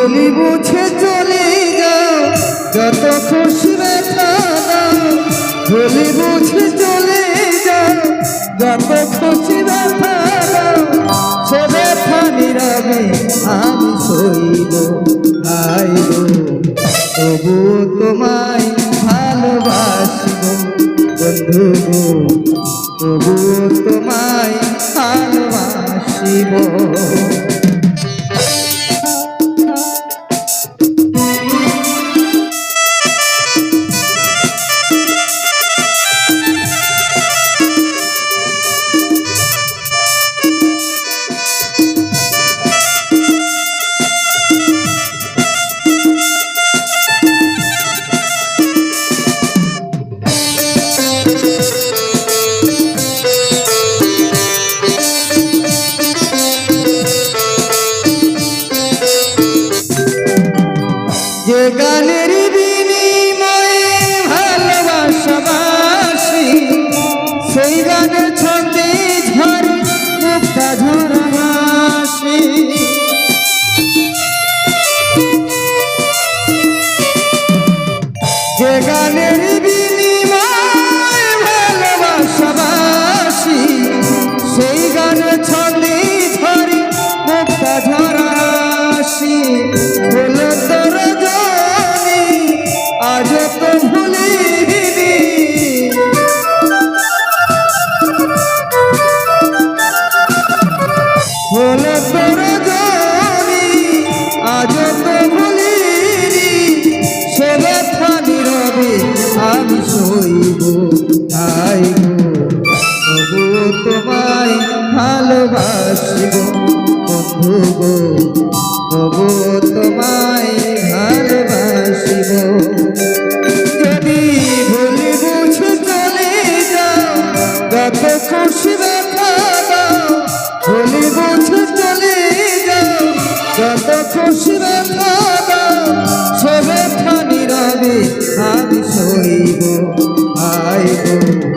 বলি বুঝে চলে যাও। যত খুশি ব্যথা দাও। বলি বুঝে চলে যাও। যত খুশি ব্যথা দাও। সে ব্যথা নীরবে আমি সইব, আইব। তবুও তোমায় ভালোবাসিব, বন্ধু গো। তবুও তোমায় ভালোবাসিব। গানের বিনিময়ে ভালোবাসাবাসি, সেই গানের ছন্দে ঝরে মুক্তা ঝরা হাসি হলো তোর জানি আজ তো ভুলিনি সইব আইব তবুও তোমায় ভালোবাসিব, বন্ধু গো। তবুও তোমায় ভালোবাসিব। যদি ভুলি বুঝে চলে যাও, যত খুশি ব্যথা ভুলি বুঝে চলে যাও, যত খুশি ব্যথা দাও। সে ব্যথা আমি সইব আইব তবুও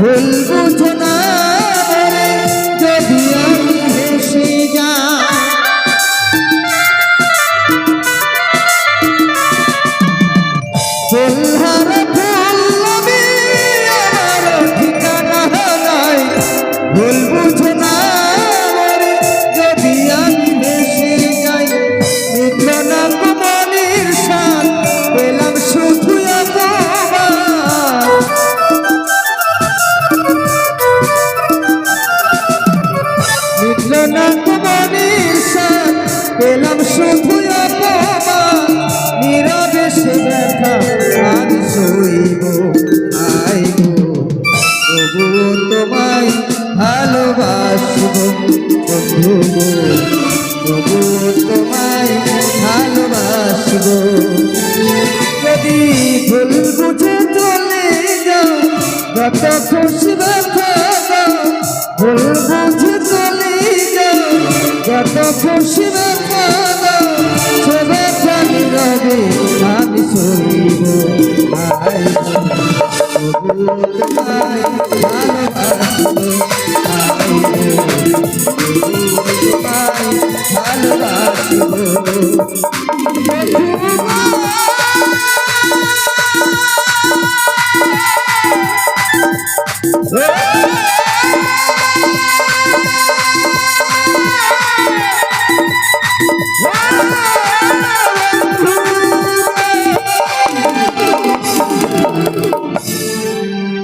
ভুল বুঝো না যদি আমি হেসে যা ফুলহারা বাসব বন্ধু তবু তোমায় ভালোবাসব যদি ভুল বুঝে চলে যাও কত খুশি ব্যথা ভুল বুঝে চলে যাও কত খুশি ব্যথা সবে জানি রবে আমি সইব